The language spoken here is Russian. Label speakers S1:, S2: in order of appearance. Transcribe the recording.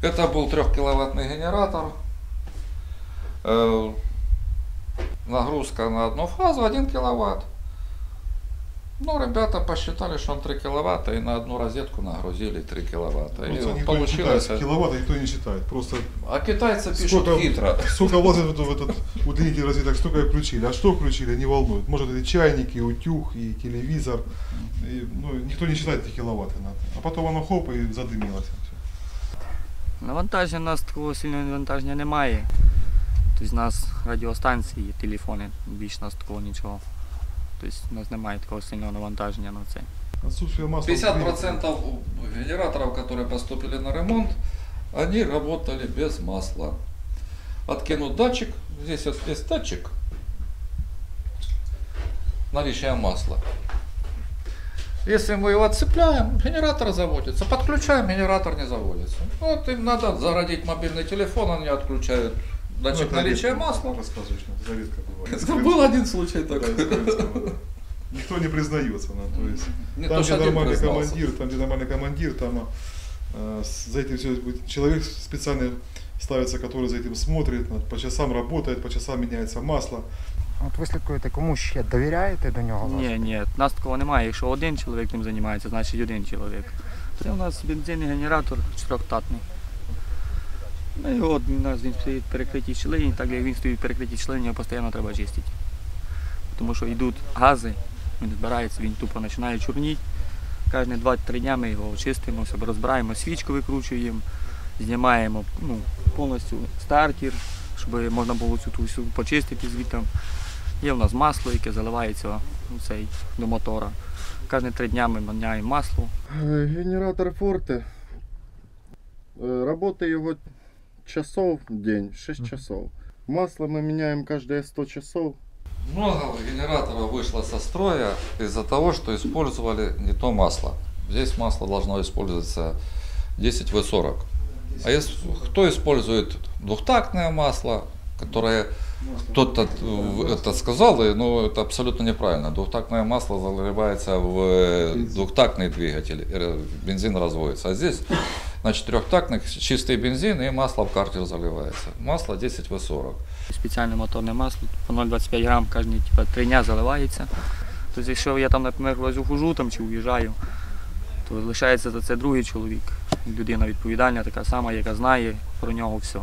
S1: Это был трехкиловаттный генератор. Э, Нагрузка на одну фазу 1 киловатт. Ну, ребята посчитали, что он 3 киловатта, и на одну розетку нагрузили 3 киловатта. И вот
S2: никто не
S1: получилось...
S2: считает. Киловатт никто не считает. Просто
S1: А китайцы пишут
S2: сколько,
S1: хитро.
S2: сколько влазит в, этот удлинитель розеток, столько и включили. А что включили, не волнует. Может это чайники, утюг и телевизор. И, ну, никто не считает эти киловатты. А потом оно хоп и задымилось.
S3: Навантаження у нас такого сильного навантаження немає. Тобто у нас радіостанції, телефони, більш у нас такого нічого. Тобто у нас немає такого сильного навантаження на це.
S2: Отсутствие масла. в двигателе.
S1: 50% генераторов, которые поступили на ремонт, они работали без масла. Откинут датчик, здесь вот есть датчик наличия масла. Если мы его отцепляем, генератор заводится. Подключаем, генератор не заводится. Вот им надо зародить мобильный телефон, они отключают
S2: Ну,
S1: датчик
S2: это
S1: наличия масла.
S2: Рассказываешь, ну, это редко бывает.
S1: Был один случай такой.
S2: да. Никто не признается. ну, то есть,
S1: Не
S2: там, где нормальный
S1: признался.
S2: командир, там, где нормальный командир, там с- за этим все будет человек специально ставится, который за этим смотрит, ну, по часам работает, по часам меняется масло.
S4: От ви слідкуєте, кому ще довіряєте до нього?
S3: Ні, ні, нас такого немає. Якщо один чоловік тим займається, значить один чоловік. Це у нас бензинний генератор чотирьохтатний. Ну і от у нас він стоїть в перекритій щілині, так як він стоїть в перекритій щілині, його постійно треба чистити. Тому що йдуть гази, він збирається, він тупо починає чорніти. Кожні 2-3 дня ми його чистимо, себе розбираємо, свічку викручуємо, знімаємо ну, повністю стартер, щоб можна було цю ту всю почистити звідти. Є у нас масло, яке заливається у цей, до мотора. Кожні три дня ми міняємо масло.
S5: Е, Генератор Форте. Е, Работа його часов в день, 6 часов. Масло мы меняем каждые 100 часов.
S1: Много генераторов вышло со строя из-за того, что использовали не то масло. Здесь масло должно использоваться 10В40. А если, кто использует двухтактное масло, которое кто-то э, это сказал, и, ну это абсолютно неправильно. Двухтактное масло заливается в э, двухтактный двигатель, э, бензин разводится. А здесь на четырехтактных чистый бензин и масло в картер заливается. Масло 10В40.
S3: Спеціальне моторне масло по 0,25 грам кожні типу, три дня заливається. Тобто, якщо я там, наприклад, возю хожу там, чи уїжджаю, то лишається за це другий чоловік. Людина відповідальна, така сама, яка знає про нього все.